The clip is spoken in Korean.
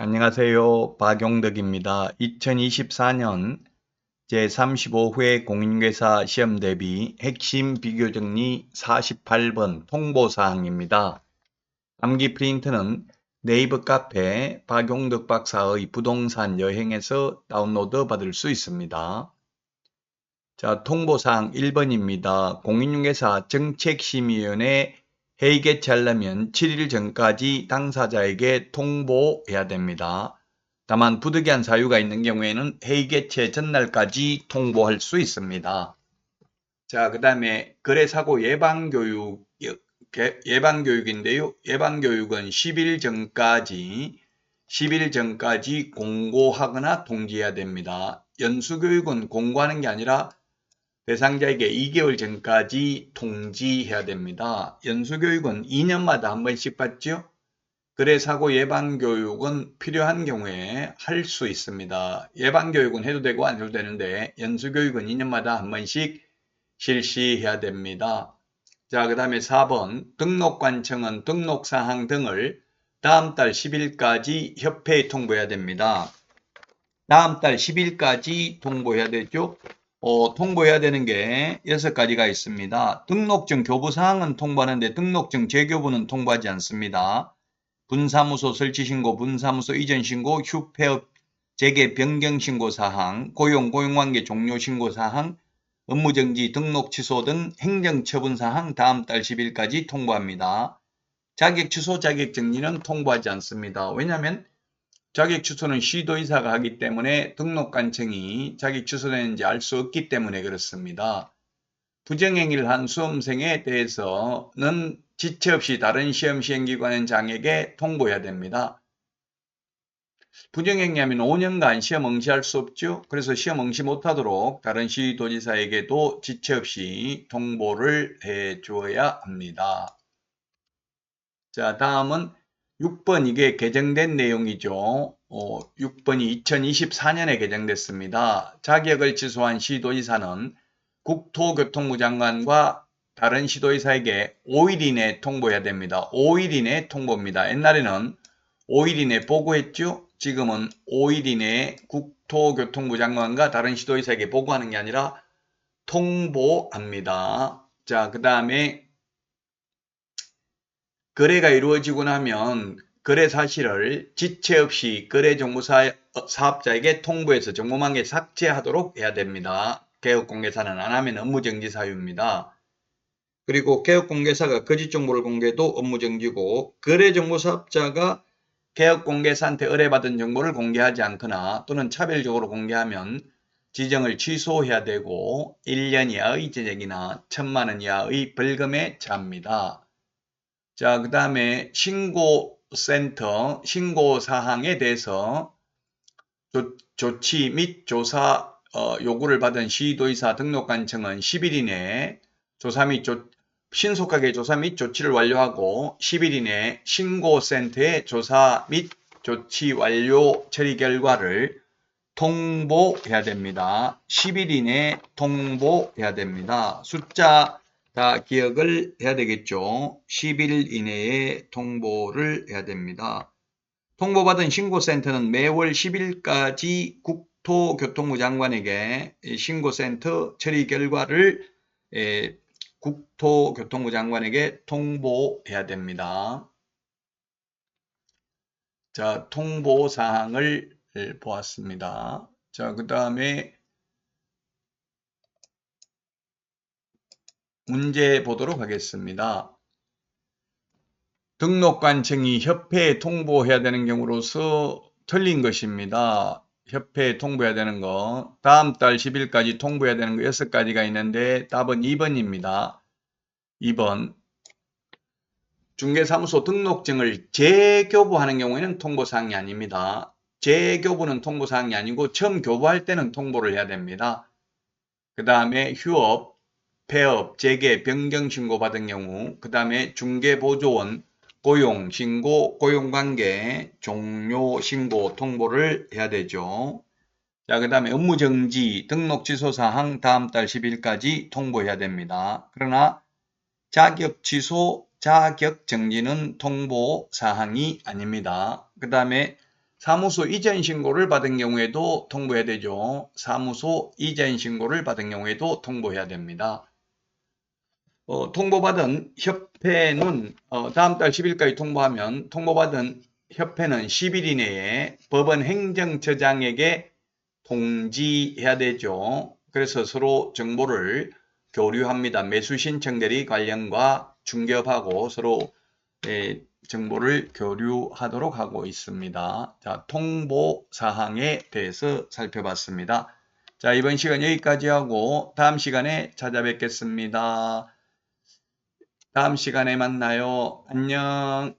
안녕하세요. 박용덕입니다. 2024년 제35회 공인중개사 시험 대비 핵심 비교 정리 48번 통보 사항입니다. 암기 프린트는 네이버 카페 박용덕 박사의 부동산 여행에서 다운로드 받을 수 있습니다. 자, 통보사항 1번입니다. 공인중개사 정책심의위원회 회의 개최하려면 7일 전까지 당사자에게 통보해야 됩니다. 다만 부득이한 사유가 있는 경우에는 회의 개최 전날까지 통보할 수 있습니다. 자, 그 다음에 거래사고 예방교육, 예방교육인데요. 예방교육은 10일 전까지 10일 전까지 공고하거나 통지해야 됩니다. 연수교육은 공고하는 게 아니라 대상자에게 2개월 전까지 통지해야 됩니다. 연수교육은 2년마다 한 번씩 받죠? 거래사고 예방교육은 필요한 경우에 할 수 있습니다. 예방교육은 해도 되고 안 해도 되는데 연수교육은 2년마다 한 번씩 실시해야 됩니다. 자, 그 다음에 4번 등록관청은 등록사항 등을 다음 달 10일까지 협회에 통보해야 됩니다. 다음 달 10일까지 통보해야 되죠. 어, 통보해야 되는 게 여섯 가지가 있습니다. 등록증 교부사항은 통보하는데 등록증 재교부는 통보하지 않습니다. 분사무소 설치신고, 분사무소 이전신고, 휴폐업 재개 변경신고 사항, 고용, 고용관계 종료신고 사항, 업무정지, 등록 취소 등 행정처분 사항 다음 달 10일까지 통보합니다. 자격 취소, 자격 정지는 통보하지 않습니다. 왜냐하면 자격 취소는 시도의사가 하기 때문에 등록 관청이 자격 취소되는지 알 수 없기 때문에 그렇습니다. 부정행위를 한 수험생에 대해서는 지체 없이 다른 시험 시행기관 장에게 통보해야 됩니다. 부정행위하면 5년간 시험 응시할 수 없죠. 그래서 시험 응시 못하도록 다른 시도지사에게도 지체 없이 통보를 해줘야 합니다. 자, 다음은 6번 이게 개정된 내용이죠. 어, 6번이 2024년에 개정됐습니다. 자격을 취소한 시도지사는 국토교통부 장관과 다른 시도지사에게 5일 이내 통보해야 됩니다. 5일 이내 통보입니다. 옛날에는 5일 이내 보고했죠. 지금은 5일 이내에 국토교통부 장관과 다른 시도지사에게 보고하는 게 아니라 통보합니다. 자, 그 다음에 거래가 이루어지고 나면 거래 사실을 지체 없이 거래 정보사 사업자에게 통보해서 정보망에 삭제하도록 해야 됩니다. 개업공개사는 안 하면 업무정지 사유입니다. 그리고 개업공개사가 거짓 정보를 공개도 업무정지고 거래정보사업자가 개업공개사한테 의뢰받은 정보를 공개하지 않거나 또는 차별적으로 공개하면 지정을 취소해야 되고 1년 이하의 제적이나 1천만 원 이하의 벌금에 처합니다. 자, 그 다음에 신고센터, 신고사항에 대해서 조, 치및 조사 어, 요구를 받은 시도의사 등록관청은 10일 이내에 조사 및 조, 신속하게 조사 및 조치를 완료하고 10일 이내에 신고센터에 조사 및 조치 완료 처리 결과를 통보해야 됩니다. 10일 이내에 통보해야 됩니다. 숫자 다 기억을 해야 되겠죠. 10일 이내에 통보를 해야 됩니다. 통보받은 신고센터는 매월 10일까지 국토교통부 장관에게 신고센터 처리 결과를 국토교통부 장관에게 통보해야 됩니다. 자, 통보 사항을 보았습니다. 자, 그 다음에 문제 보도록 하겠습니다. 등록관청이 협회에 통보해야 되는 경우로서 틀린 것입니다. 협회에 통보해야 되는 거. 다음 달 10일까지 통보해야 되는 거 6가지가 있는데 답은 2번입니다. 2번. 중개사무소 등록증을 재교부하는 경우에는 통보사항이 아닙니다. 재교부는 통보사항이 아니고 처음 교부할 때는 통보를 해야 됩니다. 그 다음에 휴업, 폐업, 재개, 변경 신고 받은 경우, 그 다음에 중개보조원, 고용, 신고, 고용관계, 종료, 신고, 통보를 해야 되죠. 자, 그 다음에 업무정지, 등록 취소 사항 다음 달 10일까지 통보해야 됩니다. 그러나 자격 취소, 자격 정지는 통보 사항이 아닙니다. 그 다음에 사무소 이전 신고를 받은 경우에도 통보해야 되죠. 사무소 이전 신고를 받은 경우에도 통보해야 됩니다. 어, 통보받은 협회는 어, 다음 달 10일까지 통보하면 통보받은 협회는 10일 이내에 법원 행정처장에게 통지해야 되죠. 그래서 서로 정보를 교류합니다. 매수 신청 대리 관련과 중개업하고 서로 예, 정보를 교류하도록 하고 있습니다. 자, 통보 사항에 대해서 살펴봤습니다. 자, 이번 시간 여기까지 하고 다음 시간에 찾아뵙겠습니다. 다음 시간에 만나요. 안녕.